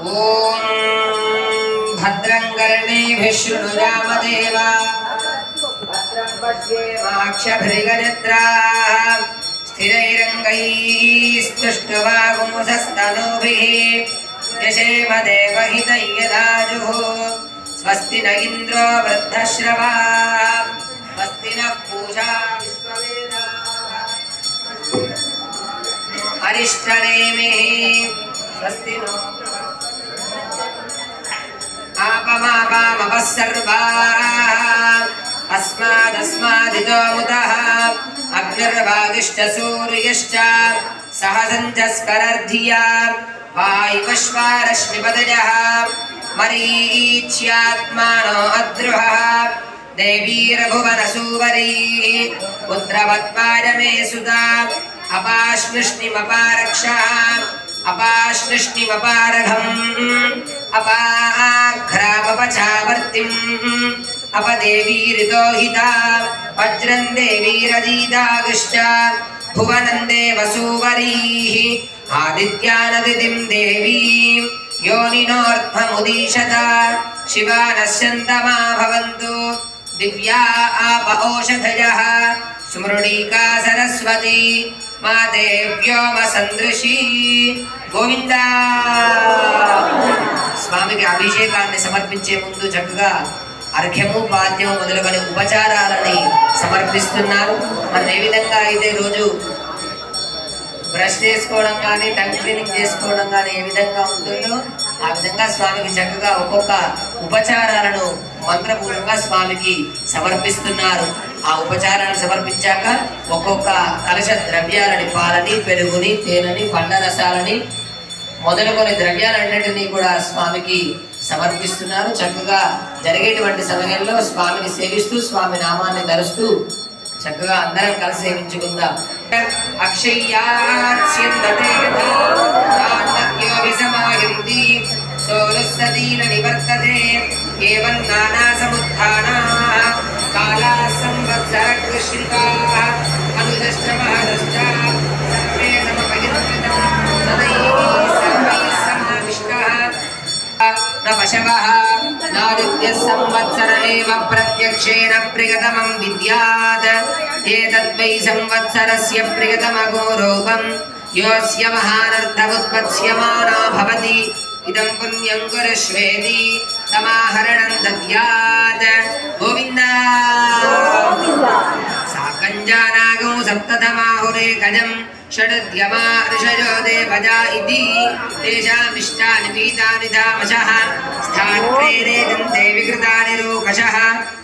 ॐ भद्रं कर्णेभिः शृणुरामदेवा भद्रं पश्येमाक्षभिर्गजत्राः स्थिरैरङ्गैस्तुष्टुवागुंसस्तनूभिः यशेम देवहितं यदाजुः स्वस्ति न इन्द्रो वृद्धश्रवाः स्वस्ति नः पूषा विश्ववेदाः अरिष्टनेमिः स्वस्ति नो आपमापामपः सर्वाः अस्मादस्मादितो मुदः अग्निर्वादिष्टसूर्यश्च सह सञ्चस्करर्धिया वायुवश्वारश्मिपदयः मरीच्यात्मानो अद्रुहः। देवीरभुवनसूवरीः। पुत्रवत्पाय मे सुता अपाश्मृष्णिमपारक्षः अपाश्मृष्णिमपारघम् अपाघ्रापपचावर्तिम् अपदेवीरितो हिता वज्रम् देवीरजीदागुश्च भुवनम् देवसूवरीः आदित्यानदितिम् देवीम् योनिनोऽर्थमुदीशत शिवा नश्यन्तमा भवन्तु दिव्या आप ओषधयः स्मृणीका सरस्वती మా దేవ్యోమ సందృశి. గోవింద! స్వామికి అభిషేకాన్ని సమర్పించే ముందు చక్కగా అర్ఘ్యము పాద్యము మొదలుకొని ఉపచారాలని సమర్పిస్తున్నారు. మనం ఏ విధంగా అయితే రోజు బ్రష్ చేసుకోవడం కానీ టంగ్ క్లీనింగ్ చేసుకోవడం కానీ ఏ విధంగా ఉంటుందో ఆ విధంగా స్వామికి చక్కగా ఒక్కొక్క ఉపచారాలను మంత్రపూర్వకంగా స్వామికి సమర్పిస్తున్నారు. ఆ ఉపచారాన్ని సమర్పించాక ఒక్కొక్క కలశ ద్రవ్యాలని పాలని పెరుగుని తేనెని పండ్ల రసాలని మొదలుకొని ద్రవ్యాలన్నింటినీ కూడా స్వామికి సమర్పిస్తున్నారు. చక్కగా జరిగేటువంటి సమయంలో స్వామిని సేవిస్తూ స్వామి నామాన్ని ధరుస్తూ చక్కగా అందరం కలిసి సేవించుకుందాం. అక్షయ్యాచ్యందతే సోరస్సదీన నివర్తతే. एवं नानासमुत्थानाः कालाः संवत्सरकृष्णिकाः अनुजश्च महदश्च सर्वे समपरिवृता सदैव सर्वैः समाविष्टः न पशवः दारिद्र्यः संवत्सर एव प्रत्यक्षेण प्रियतमं विद्यात् एतद्वै संवत्सरस्य प्रियतमगोरूपम् योऽस्य महानर्थमुत्पत्स्यमानो भवति इदं पुण्यङ्कुरश्वेति సమాహరణం దద్యాత్ గోవింద సాకంజానాగం సప్తధమాహురే గజం షడద్యమా ఋషయో దేవజా ఇది తేషామిష్టాని పీతాని ధామశ స్థాత్రేరేదంతే వికృతాని రోకశ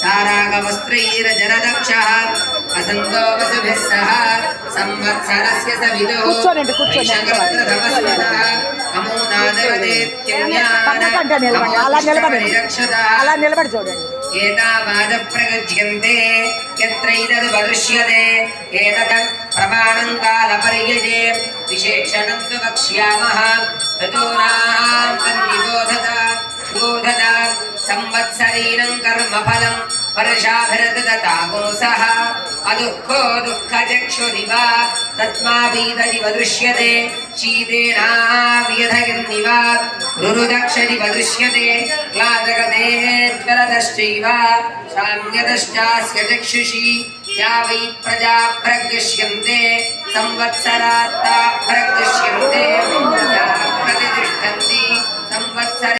सारागवस्त्रैरजरदक्षः असन्तो वसुभिः सह संवत्सरस्य सवितुः एतावादप्रगज्यन्ते यत्रैतदुपदृश्यते एतत् प्रमाणं कालपर्यये विशेषणं तु वक्ष्यामः ऋतूनां तन्निबोधता ఏతావాద ప్రగజ్యంతే యత్రైతదుపదృశ్యతే ఏతత్ ప్రమాణం కాలపర్యజే విశేషణం తు వక్ష్యామः ఋతూనాం తన్నిబోధత బోధత సంవత్సరీరం కర్మఫలం వర్షాభిరతతాగోసः అదుఃఖో దుఃఖచక్షురివ తత్మాభీతరివ దృశ్యతే శీతేనావ్యధగిర్నివ రురుదక్షరివ దృశ్యతే క్లాదగతే జ్వరదశ్చైవ సామ్యదశ్చాస్య చక్షుషి या वै प्रजा प्रगृह्यन्ते संवत्सरात्ता प्रगृह्यन्ते या प्रतिष्ठन्ति संवत्सरे